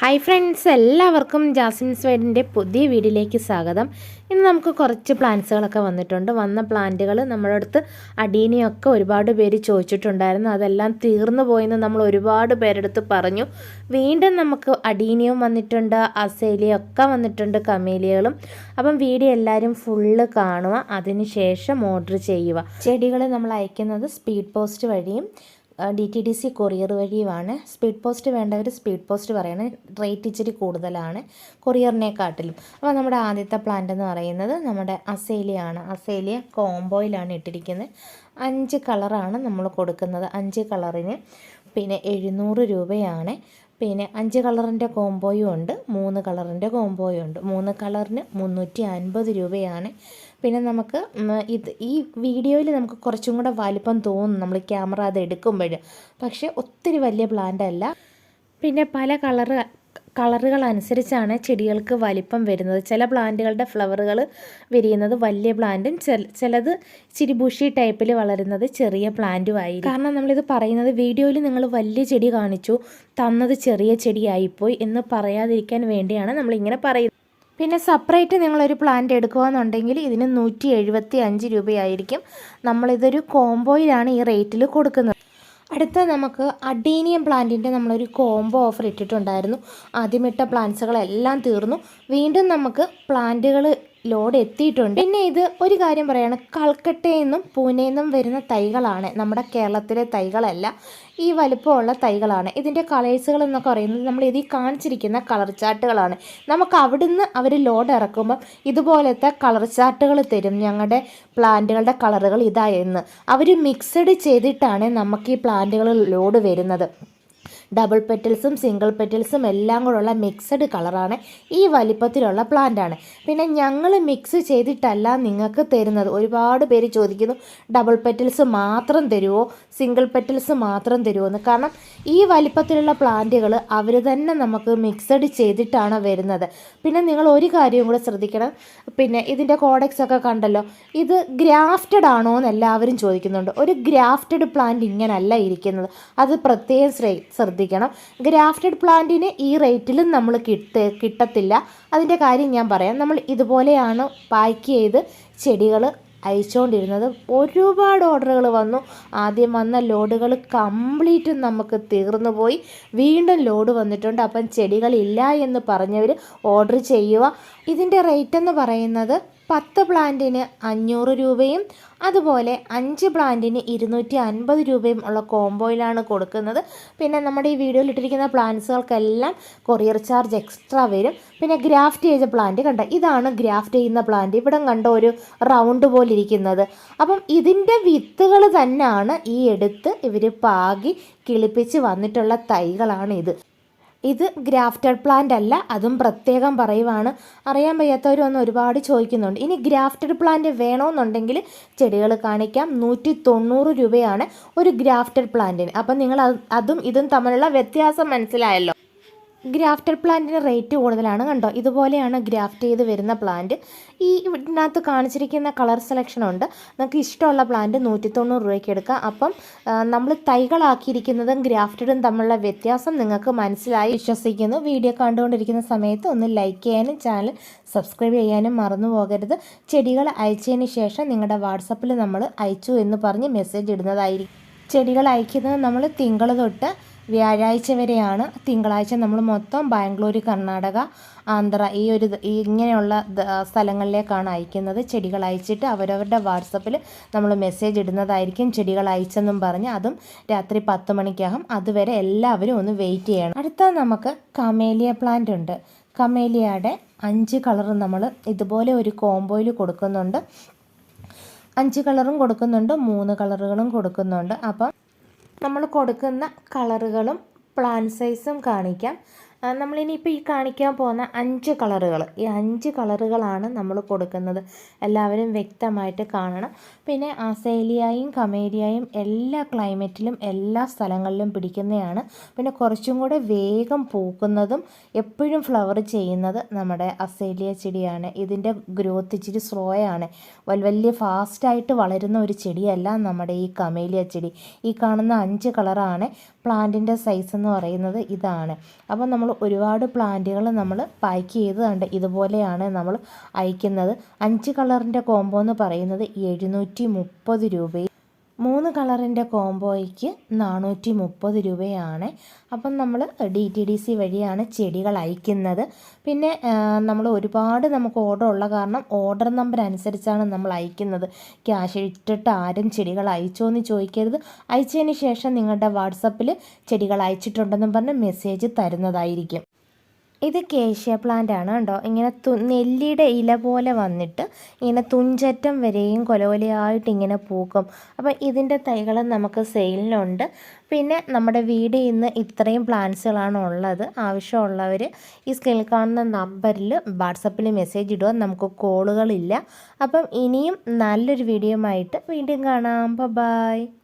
Hi friends എല്ലാവർക്കും Jasmine സ്വൈഡിന്റെ പുതിയ വീഡിയോയിലേക്ക് സ്വാഗതം. ഇന്ന് നമുക്ക് കുറച്ച് പ്ലാന്റ്സുകളൊക്കെ വന്നിട്ടുണ്ട്. വന്ന പ്ലാന്റുകൾ നമ്മുടെ അടുത്ത് അടീനെയൊക്കെ ഒരുപാട് പേര് ചോദിച്ചിട്ടുണ്ടായിരുന്നു. അതെല്ലാം തീർന്നു പോയെന്ന് നമ്മൾ ഒരുപാട് പേരെടുത്ത് പറഞ്ഞു. വീണ്ടും നമുക്ക് അടീനിയും വന്നിട്ടുണ്ട് അസേലിയും ഒക്കെ വന്നിട്ടുണ്ട് കമേലിയകളും. അപ്പം വീഡിയോ എല്ലാവരും ഫുള്ള് കാണുക. അതിനുശേഷം ഓർഡർ ചെയ്യുക. ചെടികൾ നമ്മൾ അയക്കുന്നത് സ്പീഡ് പോസ്റ്റ് വഴിയും D T D C courier വഴിയുമാണ്. Speed post വേണ്ടവർ സ്പീഡ് പോസ്റ്റ് പറയണം. റേറ്റ് ഇച്ചിരി കൂടുതലാണ് കൊറിയറിനെക്കാട്ടിലും. അപ്പോൾ നമ്മുടെ ആദ്യത്തെ പ്ലാന്റ് എന്ന് പറയുന്നത് നമ്മുടെ അസേലിയാണ്. അസേലിയ കോംബോയിലാണ് ഇട്ടിരിക്കുന്നത്. അഞ്ച് കളറാണ് നമ്മൾ കൊടുക്കുന്നത്. അഞ്ച് കളറിന് പിന്നെ എഴുന്നൂറ് രൂപയാണ്. പിന്നെ അഞ്ച് കളറിന്റെ കോംബോയും ഉണ്ട്. മൂന്ന് കളറിന്റെ കോംബോയും ഉണ്ട്. മൂന്ന് കളറിന് മുന്നൂറ്റി അൻപത് രൂപയാണ് പിന്നെ നമുക്ക് ഇത് ഈ വീഡിയോയിൽ നമുക്ക് കുറച്ചും കൂടെ വലിപ്പം തോന്നും. നമ്മൾ ക്യാമറ അത് എടുക്കുമ്പോൾ പക്ഷേ ഒത്തിരി വലിയ പ്ലാന്റ് അല്ല. പിന്നെ പല കളറ് കളറുകൾ അനുസരിച്ചാണ് ചെടികൾക്ക് വലിപ്പം വരുന്നത്. ചില പ്ലാന്റുകളുടെ ഫ്ലവറുകൾ വിരിയുന്നത് വലിയ പ്ലാന്റും ചിലത് ചിരിബുഷി ടൈപ്പിൽ വളരുന്നത് ചെറിയ പ്ലാന്റും ആയി കാരണം നമ്മളിത് പറയുന്നത് വീഡിയോയിൽ നിങ്ങൾ വലിയ ചെടി കാണിച്ചു തന്നത് ചെറിയ ചെടിയായിപ്പോയി എന്ന് പറയാതിരിക്കാൻ വേണ്ടിയാണ് നമ്മളിങ്ങനെ പറയുന്നത്. പിന്നെ സെപ്പറേറ്റ് നിങ്ങളൊരു പ്ലാന്റ് എടുക്കുകയെന്നുണ്ടെങ്കിൽ ഇതിന് നൂറ്റി എഴുപത്തി അഞ്ച് രൂപയായിരിക്കും. നമ്മളിതൊരു കോംബോയിലാണ് ഈ റേറ്റിൽ കൊടുക്കുന്നത്. അടുത്ത നമുക്ക് അഡീനിയം പ്ലാന്റിന്റെ നമ്മളൊരു കോംബോ ഓഫർ ഇട്ടിട്ടുണ്ടായിരുന്നു. ആദ്യമിട്ട പ്ലാന്റ്സുകളെല്ലാം തീർന്നു. വീണ്ടും നമുക്ക് പ്ലാന്റുകൾ ലോഡ് എത്തിയിട്ടുണ്ട്. പിന്നെ ഇത് ഒരു കാര്യം പറയാണ്. കൽക്കട്ടയിൽ നിന്നും പൂനെയിൽ നിന്നും വരുന്ന തൈകളാണ്. നമ്മുടെ കേരളത്തിലെ തൈകളല്ല ഈ വലുപ്പമുള്ള തൈകളാണ്. ഇതിന്റെ കളേഴ്സുകൾ എന്നൊക്കെ പറയുന്നത് നമ്മൾ ഇതിൽ കാണിച്ചിരിക്കുന്ന കളർ ചാർട്ടുകളാണ്. നമുക്ക് അവിടുന്ന് അവർ ലോഡ് ഇറക്കുമ്പം ഇതുപോലത്തെ കളർ ചാർട്ടുകൾ തരും. ഞങ്ങളുടെ പ്ലാന്റുകളുടെ കളറുകൾ ഇതായിരുന്നു അവർ മിക്സഡ് ചെയ്തിട്ടാണ് നമുക്ക് ഈ പ്ലാന്റുകൾ ലോഡ് വരുന്നത്. ഡബിൾ പെറ്റൽസും സിംഗിൾ പെറ്റൽസും എല്ലാം കൂടെയുള്ള മിക്സഡ് കളറാണ് ഈ വലിപ്പത്തിലുള്ള പ്ലാന്റ് ആണ്. പിന്നെ ഞങ്ങൾ മിക്സ് ചെയ്തിട്ടല്ല നിങ്ങൾക്ക് തരുന്നത്. ഒരുപാട് പേര് ചോദിക്കുന്നു ഡബിൾ പെറ്റൽസ് മാത്രം തരുമോ സിംഗിൾ പെറ്റൽസ് മാത്രം തരുമോ എന്ന്. കാരണം ഈ വലിപ്പത്തിലുള്ള പ്ലാന്റുകൾ അവർ തന്നെ നമുക്ക് മിക്സഡ് ചെയ്തിട്ടാണ് വരുന്നത്. പിന്നെ നിങ്ങൾ ഒരു കാര്യവും കൂടെ ശ്രദ്ധിക്കണം. പിന്നെ ഇതിന്റെ കോഡക്സ് ഒക്കെ കണ്ടല്ലോ. ഇത് ഗ്രാഫ്റ്റഡ് ആണോ എന്ന് എല്ലാവരും ചോദിക്കുന്നുണ്ട്. ഒരു ഗ്രാഫ്റ്റഡ് പ്ലാന്റ് ഇങ്ങനല്ല ഇരിക്കുന്നത്. അത് പ്രത്യേകം ശ്രദ്ധ ശ്രദ്ധിക്കണം. ഗ്രാഫ്റ്റഡ് പ്ലാന്റിന് ഈ റേറ്റിലും നമ്മൾ കിട്ട കിട്ടത്തില്ല. അതിന്റെ കാര്യം ഞാൻ പറയാം. നമ്മൾ ഇതുപോലെയാണ് പാക്ക് ചെയ്ത് ചെടികൾ അയച്ചുകൊണ്ടിരുന്നത് ഒരുപാട് ഓർഡറുകൾ വന്നു. ആദ്യം വന്ന ലോഡുകൾ കംപ്ലീറ്റ് നമുക്ക് തീർന്നു പോയി. വീണ്ടും ലോഡ് വന്നിട്ടുണ്ട്. അപ്പം ചെടികളില്ല എന്ന് പറഞ്ഞവർ ഓർഡർ ചെയ്യുക. ഇതിന്റെ റേറ്റ് എന്ന് പറയുന്നത് പത്ത് പ്ലാന്റിന് അഞ്ഞൂറ് രൂപയും അതുപോലെ അഞ്ച് പ്ലാന്റിന് ഇരുന്നൂറ്റി അൻപത് രൂപയും ഉള്ള കോംബോയിലാണ് കൊടുക്കുന്നത്. പിന്നെ നമ്മുടെ ഈ വീഡിയോയിൽ ഇട്ടിരിക്കുന്ന പ്ലാന്റ്സുകൾക്കെല്ലാം കൊറിയർ ചാർജ് എക്സ്ട്രാ വരും. പിന്നെ ഗ്രാഫ്റ്റ് ചെയ്ത പ്ലാന്റ് കണ്ട? ഇതാണ് ഗ്രാഫ്റ്റ് ചെയ്യുന്ന പ്ലാന്റ്. ഇവിടെ കണ്ട ഒരു റൗണ്ട് പോലെ ഇരിക്കുന്നത്. അപ്പം ഇതിന്റെ വിത്തുകൾ തന്നെയാണ് ഈ എടുത്ത് ഇവർ പാകി കിളിപ്പിച്ച് വന്നിട്ടുള്ള തൈകളാണ് ഇത്. ഇത് ഗ്രാഫ്റ്റഡ് പ്ലാന്റ് അല്ല അതും പ്രത്യേകം പറയുവാണ്. അറിയാൻ വയ്യാത്തവരൊന്നും ഒരുപാട് ചോദിക്കുന്നുണ്ട്. ഇനി ഗ്രാഫ്റ്റഡ് പ്ലാന്റ് വേണമെന്നുണ്ടെങ്കിൽ ചെടികൾ കാണിക്കാം. നൂറ്റി തൊണ്ണൂറ് രൂപയാണ് ഒരു ഗ്രാഫ്റ്റഡ് പ്ലാന്റിന്. അപ്പം നിങ്ങൾ അതും ഇതും തമ്മിലുള്ള വ്യത്യാസം മനസ്സിലായല്ലോ. ഗ്രാഫ്റ്റഡ് പ്ലാന്റിന് റേറ്റ് കൂടുതലാണ് കണ്ടോ? ഇതുപോലെയാണ് ഗ്രാഫ്റ്റ് ചെയ്ത് വരുന്ന പ്ലാന്റ്. ഈ ഇതിനകത്ത് കാണിച്ചിരിക്കുന്ന കളർ സെലക്ഷൻ ഉണ്ട്. നമുക്ക് ഇഷ്ടമുള്ള പ്ലാന്റ് നൂറ്റി തൊണ്ണൂറ് രൂപയ്ക്ക് എടുക്കാം. അപ്പം നമ്മൾ തൈകളാക്കിയിരിക്കുന്നതും ഗ്രാഫ്റ്റഡും തമ്മിലുള്ള വ്യത്യാസം നിങ്ങൾക്ക് മനസ്സിലായി. വിശ്വസിക്കുന്നു. വീഡിയോ കണ്ടുകൊണ്ടിരിക്കുന്ന സമയത്ത് ഒന്ന് ലൈക്ക് ചെയ്യാനും ചാനൽ സബ്സ്ക്രൈബ് ചെയ്യാനും മറന്നു പോകരുത്. ചെടികൾ അയച്ചതിന് ശേഷം നിങ്ങളുടെ വാട്സപ്പിൽ നമ്മൾ അയച്ചു എന്ന് പറഞ്ഞ് മെസ്സേജ് ഇടുന്നതായിരിക്കും. ചെടികൾ അയക്കുന്നത് നമ്മൾ തിങ്കൾ തൊട്ട് വ്യാഴാഴ്ച വരെയാണ് തിങ്കളാഴ്ച നമ്മൾ മൊത്തം ബാംഗ്ലൂർ കർണാടക ആന്ധ്ര ഈ ഒരു ഇങ്ങനെയുള്ള സ്ഥലങ്ങളിലേക്കാണ് അയക്കുന്നത്. ചെടികൾ അയച്ചിട്ട് അവരവരുടെ വാട്സപ്പിൽ നമ്മൾ മെസ്സേജ് ഇടുന്നതായിരിക്കും. ചെടികൾ അയച്ചെന്നും പറഞ്ഞ് അതും രാത്രി പത്ത് മണിക്കകം. അതുവരെ എല്ലാവരും ഒന്ന് വെയിറ്റ് ചെയ്യണം. അടുത്ത നമുക്ക് കമേലിയ പ്ലാന്റ് ഉണ്ട്. കമേലിയയുടെ അഞ്ച് കളർ നമ്മൾ ഇതുപോലെ ഒരു കോംബോയിൽ കൊടുക്കുന്നുണ്ട്. അഞ്ച് കളറും കൊടുക്കുന്നുണ്ട്. മൂന്ന് കളറുകളും കൊടുക്കുന്നുണ്ട്. അപ്പം നമ്മൾ കൊടുക്കുന്ന കളറുകളും പ്ലാൻ സൈസും കാണിക്കാം. നമ്മളിനിയിപ്പോൾ ഈ കാണിക്കാൻ പോകുന്ന അഞ്ച് കളറുകൾ. ഈ അഞ്ച് കളറുകളാണ് നമ്മൾ കൊടുക്കുന്നത്. എല്ലാവരും വ്യക്തമായിട്ട് കാണണം. പിന്നെ അസേലിയായും കമേരിയായും എല്ലാ ക്ലൈമറ്റിലും എല്ലാ സ്ഥലങ്ങളിലും പിടിക്കുന്നതാണ്. പിന്നെ കുറച്ചും കൂടെ വേഗം പൂക്കുന്നതും എപ്പോഴും ഫ്ലവർ ചെയ്യുന്നത് നമ്മുടെ അസേലിയ ചെടിയാണ്. ഇതിന്റെ ഗ്രോത്ത് ഇച്ചിരി സ്ലോ ആണ് വൽ- വലിയ ഫാസ്റ്റായിട്ട് വളരുന്ന ഒരു ചെടിയല്ല നമ്മുടെ ഈ കമേലിയ ചെടി. ഈ കാണുന്ന അഞ്ച് കളറാണ് പ്ലാന്റിന്റെ സൈസ് എന്ന് പറയുന്നത് ഇതാണ്. അപ്പോൾ നമ്മൾ ഒരുപാട് പ്ലാന്റുകൾ നമ്മൾ പാക്ക് ചെയ്തതുണ്ട് ഇതുപോലെയാണ് നമ്മൾ അയക്കുന്നത്. അഞ്ച് കളറിന്റെ കോംബോ എന്ന് പറയുന്നത് എഴുന്നൂറ്റി മുപ്പത് രൂപയും മൂന്ന് കളറിന്റെ കോംബോയ്ക്ക് നാനൂറ്റി മുപ്പത് രൂപയാണ്. അപ്പം നമ്മൾ ഡി ടി ഡി സി വഴിയാണ് ചെടികൾ അയക്കുന്നത്. പിന്നെ നമ്മൾ ഒരുപാട് നമുക്ക് ഓർഡർ ഉള്ള കാരണം ഓർഡർ നമ്പർ അനുസരിച്ചാണ് നമ്മൾ അയക്കുന്നത്. ക്യാഷ് ഇട്ടിട്ട് ആരും ചെടികൾ അയച്ചോ എന്ന് ചോദിക്കരുത്. അയച്ചതിന് ശേഷം നിങ്ങളുടെ വാട്സപ്പിൽ ചെടികൾ അയച്ചിട്ടുണ്ടെന്നും പറഞ്ഞ് മെസ്സേജ് തരുന്നതായിരിക്കും. ഇത് കേഷ്യ പ്ലാന്റ് ആണ് കേട്ടോ ഇങ്ങനെ തു നെല്ലിയുടെ ഇല പോലെ വന്നിട്ട് ഇങ്ങനെ തുഞ്ചറ്റം വരെയും കൊലകൊലയായിട്ട് ഇങ്ങനെ പൂക്കും. അപ്പം ഇതിന്റെ തൈകൾ നമുക്ക് സെയിലിനുണ്ട് പിന്നെ നമ്മുടെ വീട് ഇന്ന് ഇത്രയും പ്ലാന്റ്സുകളാണ് ഉള്ളത്. ആവശ്യമുള്ളവർ ഈ സ്കിൽ കാണുന്ന നമ്പറിൽ വാട്സപ്പിൽ മെസ്സേജ് ഇടുക. നമുക്ക് കോളുകളില്ല അപ്പം ഇനിയും നല്ലൊരു വീഡിയോ ആയിട്ട് വീണ്ടും കാണാം. ബൈ